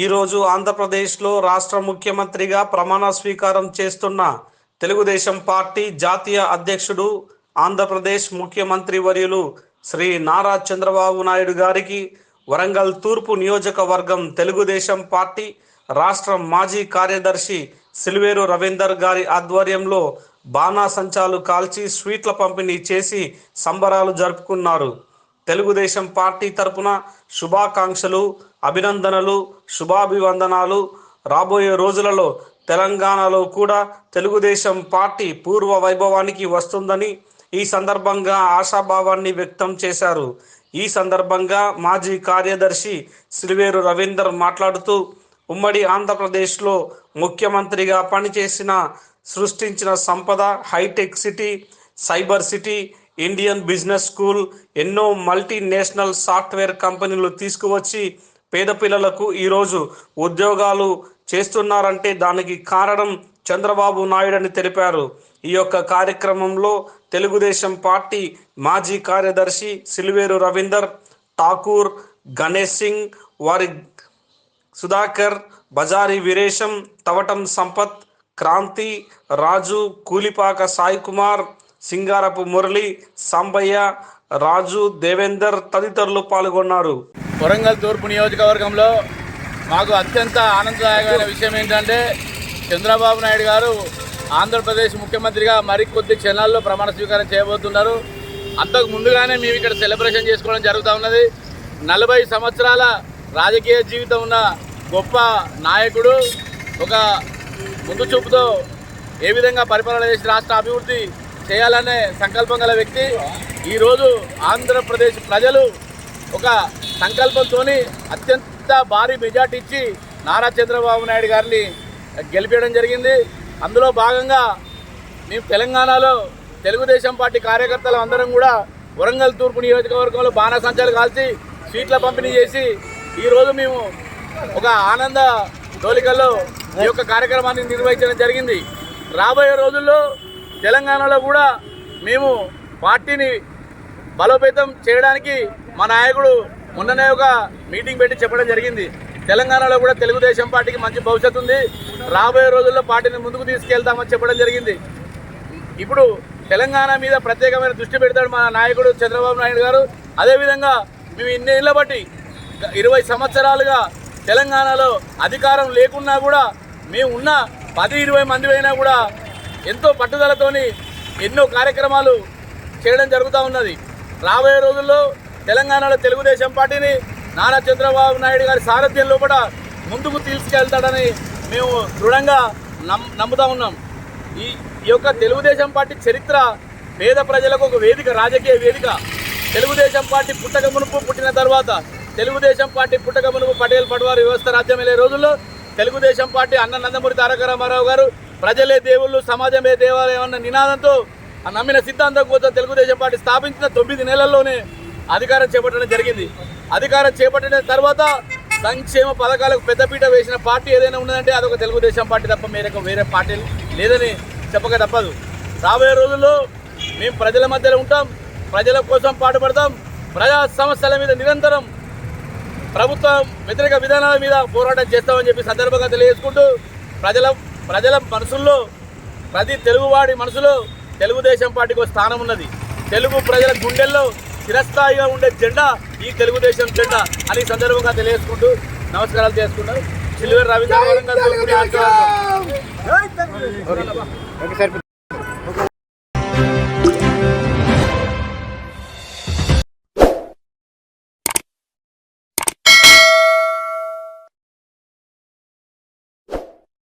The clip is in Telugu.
ఈరోజు ఆంధ్రప్రదేశ్లో రాష్ట్ర ముఖ్యమంత్రిగా ప్రమాణ స్వీకారం చేస్తున్న తెలుగుదేశం పార్టీ జాతీయ అధ్యక్షుడు ఆంధ్రప్రదేశ్ ముఖ్యమంత్రి వర్యులు శ్రీ నారా చంద్రబాబు నాయుడు గారికి వరంగల్ తూర్పు నియోజకవర్గం తెలుగుదేశం పార్టీ రాష్ట్ర మాజీ కార్యదర్శి సిల్వేరు రవీందర్ గారి ఆధ్వర్యంలో బాణాసంచాలు కాల్చి స్వీట్ల పంపిణీ చేసి సంబరాలు జరుపుకున్నారు. తెలుగుదేశం పార్టీ తరపున శుభాకాంక్షలు. అభినందనలు శుభాభివందనాలు. రాబోయే రోజులలో తెలంగాణలో కూడా తెలుగుదేశం పార్టీ పూర్వ వైభవానికి వస్తుందని ఈ సందర్భంగా ఆశాభావాన్ని వ్యక్తం చేశారు. ఈ సందర్భంగా మాజీ కార్యదర్శి శ్రీవేరు రవీందర్ మాట్లాడుతూ ఉమ్మడి ఆంధ్రప్రదేశ్లో ముఖ్యమంత్రిగా పనిచేసిన సృష్టించిన సంపద hi tech city cyber city Indian business school ఎన్నో మల్టీనేషనల్ సాఫ్ట్వేర్ కంపెనీలు తీసుకువచ్చి పేద పిల్లలకు ఈరోజు ఉద్యోగాలు చేస్తున్నారంటే దానికి కారణం చంద్రబాబు నాయుడు అని తెలిపారు. ఈ యొక్క కార్యక్రమంలో తెలుగుదేశం పార్టీ మాజీ కార్యదర్శి సిల్వేరు రవీందర్ ఠాకూర్ గణేష్ సింగ్ వారి సుధాకర్ బజారి వీరేశం తవటం సంపత్ క్రాంతి రాజు కూలిపాక సాయి కుమార్ సింగారపు మురళి సాంబయ్య రాజు దేవేందర్ తదితరులు పాల్గొన్నారు. వరంగల్ తూర్పు నియోజకవర్గంలో మాకు అత్యంత ఆనందదాయకమైన విషయం ఏంటంటే చంద్రబాబు నాయుడు గారు ఆంధ్రప్రదేశ్ ముఖ్యమంత్రిగా మరికొద్ది క్షణాల్లో ప్రమాణ స్వీకారం చేయబోతున్నారు. అంతకు ముందుగానే మేము ఇక్కడ సెలబ్రేషన్ చేసుకోవడం జరుగుతూ ఉన్నది. నలభై సంవత్సరాల రాజకీయ జీవితం ఉన్న గొప్ప నాయకుడు ఒక ముందు చూపుతో ఏ విధంగా పరిపాలన చేసి రాష్ట్ర అభివృద్ధి చేయాలనే సంకల్పం గల వ్యక్తి. ఈరోజు ఆంధ్రప్రదేశ్ ప్రజలు ఒక సంకల్పంతో అత్యంత భారీ మెజార్టీ ఇచ్చి నారా చంద్రబాబు నాయుడు గారిని గెలిపించడం జరిగింది. అందులో భాగంగా మేము తెలంగాణలో తెలుగుదేశం పార్టీ కార్యకర్తలు అందరం కూడా వరంగల్ తూర్పు నియోజకవర్గంలో బాణసంచాలు కాల్చి స్వీట్ల పంపిణీ చేసి ఈరోజు మేము ఒక ఆనంద డోలికల్లో ఈ యొక్క కార్యక్రమాన్ని నిర్వహించడం జరిగింది. రాబోయే రోజుల్లో తెలంగాణలో కూడా మేము పార్టీని బలోపేతం చేయడానికి మా నాయకుడు మొన్ననే ఒక మీటింగ్ పెట్టి చెప్పడం జరిగింది. తెలంగాణలో కూడా తెలుగుదేశం పార్టీకి మంచి భవిష్యత్తు ఉంది. రాబోయే రోజుల్లో పార్టీని ముందుకు తీసుకెళ్తామని చెప్పడం జరిగింది. ఇప్పుడు తెలంగాణ మీద ప్రత్యేకమైన దృష్టి పెడతాడు మన నాయకుడు చంద్రబాబు నాయుడు గారు. అదేవిధంగా మేము ఇన్నేళ్ళ బట్టి ఇరవై సంవత్సరాలుగా తెలంగాణలో అధికారం లేకున్నా కూడా మేము ఉన్న పది ఇరవై మంది అయినా కూడా ఎంతో పట్టుదలతోని ఎన్నో కార్యక్రమాలు చేయడం జరుగుతూ ఉన్నది. రాబోయే రోజుల్లో తెలంగాణలో తెలుగుదేశం పార్టీని నారా చంద్రబాబు నాయుడు గారి సారథ్యంలో కూడా ముందుకు తీసుకెళ్తాడని మేము దృఢంగా నమ్ముతా ఉన్నాం. ఈ ఈ యొక్క తెలుగుదేశం పార్టీ చరిత్ర పేద ప్రజలకు ఒక వేదిక రాజకీయ వేదిక. తెలుగుదేశం పార్టీ పుట్టక మునుపు పుట్టిన తర్వాత తెలుగుదేశం పార్టీ పుట్టక మునుపు పటేల్ పడవారు వ్యవస్థ రాజ్యమయ్యే రోజుల్లో తెలుగుదేశం పార్టీ అన్న నందమూరి తారక రామారావు గారు ప్రజలే దేవుళ్ళు సమాజమే దేవాలయం అన్న నినాదంతో ఆ నమ్మిన సిద్ధాంతం కోసం తెలుగుదేశం పార్టీ స్థాపించిన తొమ్మిది నెలల్లోనే అధికారం చేపట్టడం జరిగింది. అధికారం చేపట్టిన తర్వాత సంక్షేమ పథకాలకు పెద్దపీట వేసిన పార్టీ ఏదైనా ఉన్నదంటే అదొక తెలుగుదేశం పార్టీ తప్ప మేరకు వేరే పార్టీ లేదని చెప్పక తప్పదు. రాబోయే రోజుల్లో మేము ప్రజల మధ్యలో ఉంటాం ప్రజల కోసం పాటుపడతాం ప్రజా సమస్యల మీద నిరంతరం ప్రభుత్వం వ్యతిరేక విధానాల మీద పోరాటం చేస్తామని చెప్పి సందర్భంగా తెలియజేసుకుంటూ ప్రజల ప్రజల మనసుల్లో ప్రతి తెలుగువాడి మనసులో తెలుగుదేశం పార్టీకి ఒక స్థానం ఉన్నది. తెలుగు ప్రజల గుండెల్లో చిరస్థాయిగా ఉండే జెండా ఈ తెలుగుదేశం జెండా అని సందర్భంగా తెలియజేసుకుంటూ నమస్కారాలు చేసుకుంటాం సిల్వర్ రవీంద్ర.